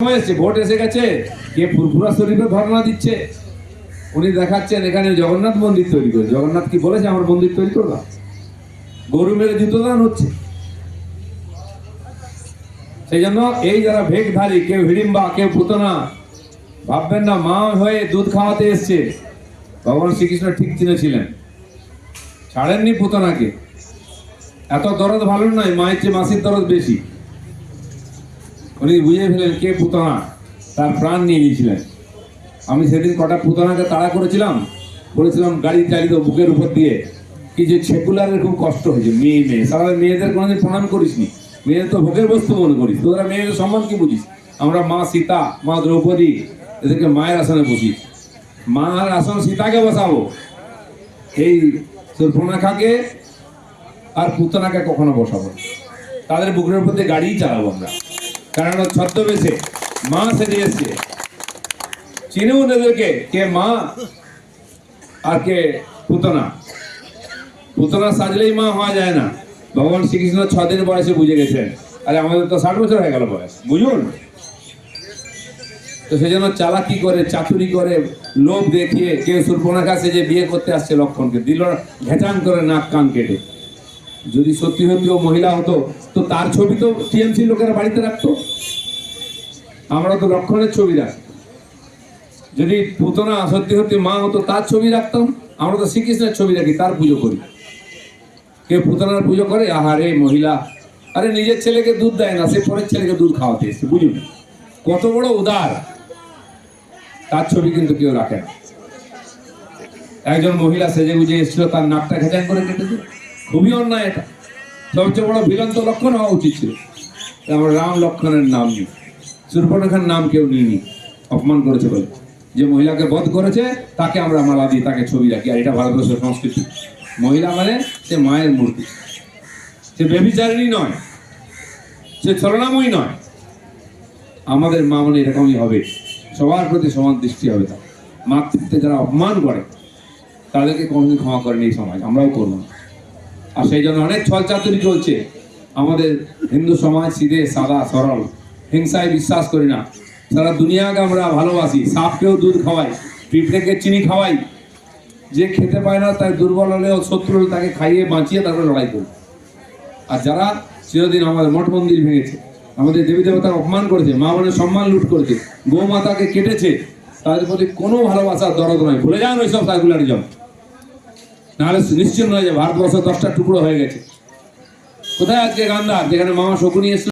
এসছে, ভোট এসে গেছে। কে ফুরফুরা শরীফে ধর্ণা দিচ্ছে? উনি দেখাচ্ছেন এখানে জগন্নাথ মন্দির তৈরি করে। জগন্নাথ কি বলেছে, আমার মন্দির তৈরি করবা? গরু মেরে জুতো দান হচ্ছে। সেই জন্য এই যারা ভেকধারী কেউ হিড়িম্বা, কেউ পুতনা, ভাববেন না, মা হয়ে দুধ খাওয়াতে এসছে। ভগবান শ্রীকৃষ্ণ ঠিক চিনেছিলেন ছাড়েননি পুতনাকে। এত দরদ ভালো নয়, মায়ের চেয়ে মাসির দরদ বেশি। উনি বুঝে ফেলেন কে পুতনা, তার প্রাণ নিয়ে নিয়েছিলেন আমি সেদিন কটা পুতনাকে তাড়া করেছিলাম, বলেছিলাম, গাড়ি চালিত বুকের উপর দিয়ে। কি যে সেকুলারের খুব কষ্ট হয়েছে, মেয়ে মেয়ে। সারা মেয়েদের কোনোদিন প্রণাম করিসনি। মেয়েদের তো ভোগের বস্তু মনে করিস। তোরা মেয়েদের সম্মান কি বুঝিস? আমরা মা সীতা, মা দ্রৌপদী, এদেরকে মায়ের আসনে বসি। মার আসন সীতাকে বসাবো। এই সুর্পনাখাকে আর পুতনাকে কখনো বসাবো তাদের বুকের উপর দিয়ে গাড়িই চালাবো আমরা। কারণ ছদ্মবেশে মা সেজে এসছে চিনুন এদেরকে, কে মা আর কে পুতনা। পুতনা সাজলেই মা হওয়া যায় না। ভগবান শ্রীকৃষ্ণ ছ দিন বয়সে বুঝে গেছেন। আরে আমাদের তো ষাট বছর হয়ে গেল বয়স, বুঝুন? তো সেই জন্য চালাকি করে, চাতুরি করে, লোভ দেখিয়ে, কেউ সুর্পনাখা সেজে বিয়ে করতে আসছে লক্ষণকে, দিল ঘেটান করে নাক কান কেটে। যদি সত্যি সত্যি ও মহিলা হতো, তো তার ছবি তো টিএমসি লোকেরা বাড়িতে রাখতো। আমরা তো লক্ষণের ছবি রাখি। যদি পুতনা সত্যি সত্যি মা হতো, তার ছবি রাখতাম। আমরা তো শ্রীকৃষ্ণের ছবি রাখি, তার পুজো করি। কেউ পুতনার পুজো করে আহারে মহিলা, আরে নিজের ছেলেকে দুধ দেয় না, সে পরের ছেলেকে দুধ খাওয়াতে এসছে বুঝুন কত বড় উদার। তার ছবি কিন্তু কেউ রাখে না। একজন মহিলা সেজে গুজে এসেছিল, তার নাকটা ঘেঁচান করে কেটে দিল খুবই অন্যায় এটা। সবচেয়ে বড় ভিলন তো লক্ষণ হওয়া উচিত ছিল। আমার রাম লক্ষণের নাম নেই সুর্পনখার নাম কেউ নিইনি। অপমান করেছে বলে। যে মহিলাকে বধ করেছে, তাকে আমরা মালা দিই তাকে ছবি রাখি, আর এটা ভারতবর্ষের সংস্কৃতি। মহিলা মানে সে মায়ের মূর্তি। সে বেবিচারিণী নয়, সে ছলনাময়ী নয়। আমাদের মা মানে এরকমই হবে। সবার প্রতি সমান দৃষ্টি হবে তার। মাতৃত্বে যারা অপমান করে, তাদেরকে কোনোদিন ক্ষমা করেনি এই সমাজ। আমরাও করব না। আর সেই জন্য অনেক ছল চাতুরি চলছে। আমাদের হিন্দু সমাজ সিধে সাদা সরল। হিংসায় বিশ্বাস করি না। সারা দুনিয়াকে আমরা ভালোবাসি, সাপকেও দুধ খাওয়াই, পিঁপড়েকে চিনি খাওয়াই। যে খেতে পায় না তাই দুর্বল হলেও শত্রু তাকে খাইয়ে বাঁচিয়ে তারপরে লড়াই করি আর যারা চিরদিন আমাদের মঠ মন্দির ভেঙেছে, আমাদের দেবী দেবতার অপমান করেছে, মা বোনের সম্মান লুট করেছে গো মাতাকে কেটেছে, তাদের প্রতি কোনো ভালোবাসার দরদ নয় ভুলে যান ওইসব সাইকুলারিজম নাহলে নিশ্চিত নয় যে ভারতবর্ষ দশটা টুকরো হয়ে গেছে। কোথায় আজকে গান্ধার? যেখানে মামা শকুনি এসেছিল